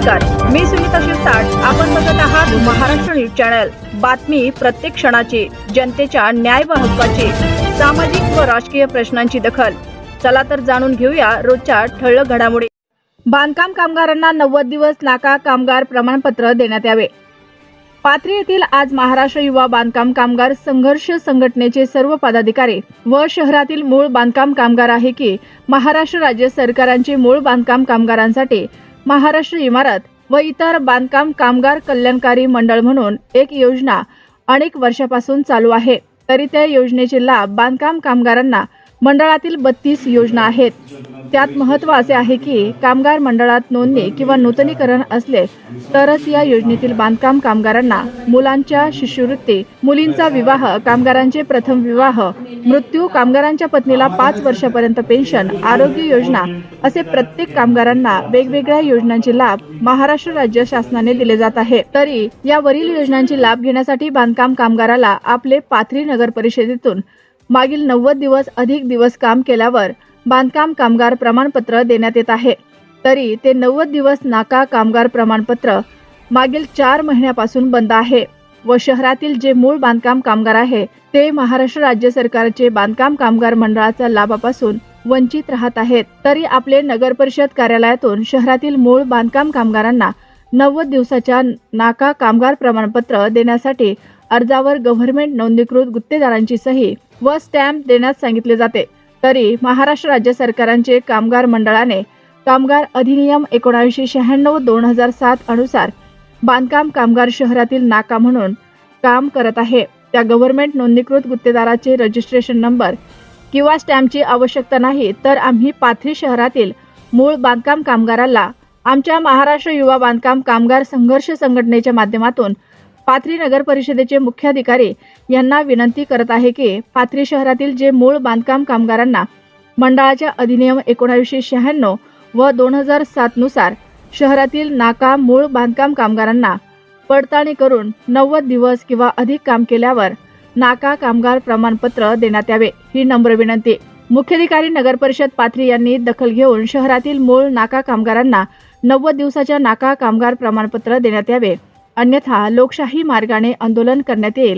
नमस्कार. मी सुनीता शिरसाट. आपण बघत आहात महाराष्ट्र न्यूज चॅनल. बातमी प्रत्येक क्षणाची जनतेच्या न्याय व हक्काची सामाजिक व राजकीय प्रश्नांची दखल. चला तर जाणून घेऊया रोजच्या ठळक घडामोडी. बांधकाम कामगारांना नव्वद दिवस नाका कामगार प्रमाणपत्र देण्यात यावे. पाथरी येथील आज महाराष्ट्र युवा बांधकाम कामगार संघर्ष संघटनेचे सर्व पदाधिकारी व शहरातील मूळ बांधकाम कामगार आहे की महाराष्ट्र राज्य सरकारांचे मूळ बांधकाम कामगारांसाठी महाराष्ट्र इमारत व इतर बांधकाम कामगार कल्याणकारी मंडळ म्हणून एक योजना अनेक वर्षापासून चालू आहे. तरी त्या योजनेचे लाभ बांधकाम कामगारांना मंडळातील बत्तीस योजना आहेत. त्यात महत्त्व असे आहे की कामगार मंडळात नोंदणी किंवा नूतनीकरण असले तरच या योजनेतील बांधकाम कामगारांना मुलांच्या शिष्यवृत्ती मुलींचा विवाह कामगारांचे प्रथम विवाह मृत्यू कामगारांच्या पत्नीला पाच वर्षापर्यंत पेन्शन आरोग्य योजना असे प्रत्येक कामगारांना वेगवेगळ्या योजनांचे लाभ महाराष्ट्र राज्य शासनाने दिले जात आहे. तरी या वरील योजनांचे लाभ घेण्यासाठी बांधकाम कामगाराला आपले पाथरी नगर परिषदेतून मागील नव्वद दिवस अधिक दिवस काम केल्यावर बांधकाम कामगार प्रमाणपत्र देण्यात येत आहे. तरी ते नव्वद दिवस नाका कामगार प्रमाणपत्र मागील चार महिन्यापासून बंद आहे व शहरातील जे मूळ बांधकाम कामगार आहे ते महाराष्ट्र राज्य सरकारचे बांधकाम कामगार मंडळाच्या लाभापासून वंचित राहत आहेत. तरी आपले नगर परिषद कार्यालयातून शहरातील मूळ बांधकाम कामगारांना नव्वद दिवसाच्या नाका कामगार प्रमाणपत्र देण्यासाठी अर्जावर गव्हर्नमेंट नोंदणीकृत गुत्तेदारांची सही व स्टॅम्प देण्यास सांगितले जाते. तरी महाराष्ट्र राज्य सरकारांचे कामगार मंडळाने कामगार अधिनियम एकोणावीसशे शहाण्णव दोन हजार सात अनुसार बांधकाम कामगार शहरातील नाका म्हणून काम करत आहे. त्या गव्हर्नमेंट नोंदणीकृत गुत्तेदाराचे रजिस्ट्रेशन नंबर किंवा स्टॅम्पची आवश्यकता नाही तर आम्ही पाथरी शहरातील मूळ बांधकाम कामगाराला आमच्या महाराष्ट्र युवा बांधकाम कामगार संघर्ष संघटनेच्या माध्यमातून पाथरी नगर परिषदेचे मुख्याधिकारी यांना विनंती करत आहे की पाथरी शहरातील जे मूळ बांधकाम कामगारांना मंडळाच्या अधिनियम एकोणावीसशे शहाण्णव व दोन हजार सात नुसार शहरातील नाका मूळ बांधकाम कामगारांना पडताळणी करून नव्वद दिवस किंवा अधिक काम केल्यावर नाका कामगार प्रमाणपत्र देण्यात यावे ही नम्र विनंती. मुख्याधिकारी नगर परिषद पाथरी यांनी दखल घेऊन शहरातील मूळ नाका कामगारांना नव्वद दिवसाच्या नाका कामगार प्रमाणपत्र देण्यात यावे. अन्यथा लोकशाही मार्गाने आंदोलन करण्यात येईल.